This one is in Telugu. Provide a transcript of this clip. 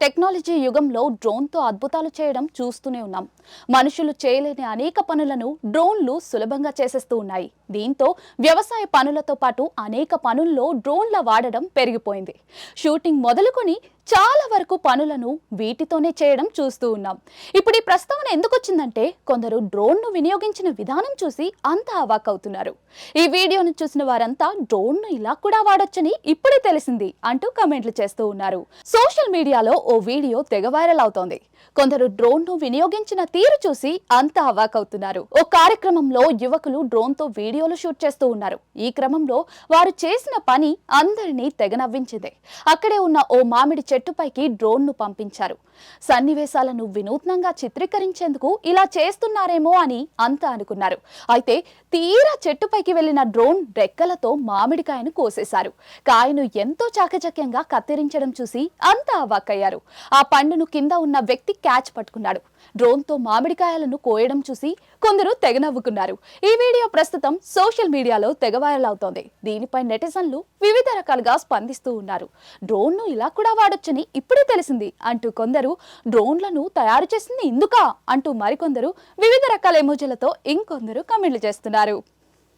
టెక్నాలజీ యుగంలో డ్రోన్తో అద్భుతాలు చేయడం చూస్తూనే ఉన్నాం. మనుషులు చేయలేని అనేక పనులను డ్రోన్లు సులభంగా చేసేస్తూ ఉన్నాయి. దీంతో వ్యవసాయ పనులతో పాటు అనేక పనుల్లో డ్రోన్ల వాడడం పెరిగిపోయింది. షూటింగ్ మొదలుకొని చాలా వరకు పనులను వీటితోనే చేయడం చూస్తూ ఉన్నాం. ఇప్పుడు ఈ ప్రస్తావన ఎందుకు వచ్చిందంటే కొందరు డ్రోన్ను వినియోగించిన విధానం చూసి అంతా అవాక్ అవుతున్నారు. ఈ వీడియోను చూసిన వారంతా డ్రోన్ను ఇలా కూడా వాడొచ్చని ఇప్పుడే తెలిసింది అంటూ కమెంట్లు చేస్తూ ఉన్నారు. సోషల్ మీడియాలో ఓ వీడియో తెగ వైరల్ అవుతోంది. కొందరు డ్రోన్ను వినియోగించిన తీరు చూసి అంతా అవాక్ అవుతున్నారు. ఓ కార్యక్రమంలో యువకులు డ్రోన్తో వీడియోలు షూట్ చేస్తూ ఉన్నారు. ఈ క్రమంలో వారు చేసిన పని అందరినీ తెగ నవ్వించింది. అక్కడే ఉన్న ఓ మామిడి చెట్టుపైకి డ్రోన్ను పంపించారు. సన్నివేశాలను వినూత్నంగా చిత్రీకరించేందుకు ఇలా చేస్తున్నారేమో అని అంతా అనుకున్నారు. అయితే తీరా చెట్టుపైకి వెళ్ళిన డ్రోన్ రెక్కలతో మామిడికాయను కోసేశారు. కాయను ఎంతో చాకచక్యంగా కత్తిరించడం చూసి అంతా అవాక్కయ్యారు ఆ పండును కింద ఉన్న వ్యక్తి క్యాచ్ పట్టుకున్నాడు. డ్రోన్తో మామిడికాయలను కోయడం చూసి కొందరు తెగ నవ్వుకున్నారు. ఈ వీడియో ప్రస్తుతం సోషల్ మీడియాలో తెగ వైరల్ అవుతోంది. దీనిపై నెటిజన్లు వివిధ రకాలుగా స్పందిస్తూ ఉన్నారు. డ్రోన్ను ఇలా కూడా వాడొచ్చని ఇప్పుడే తెలిసింది అంటూ కొందరు డ్రోన్లను తయారు చేసింది ఇందుకా అంటూ మరికొందరు వివిధ రకాల ఎమోజీలతో ఇంకొందరు కమెంట్లు చేస్తున్నారు.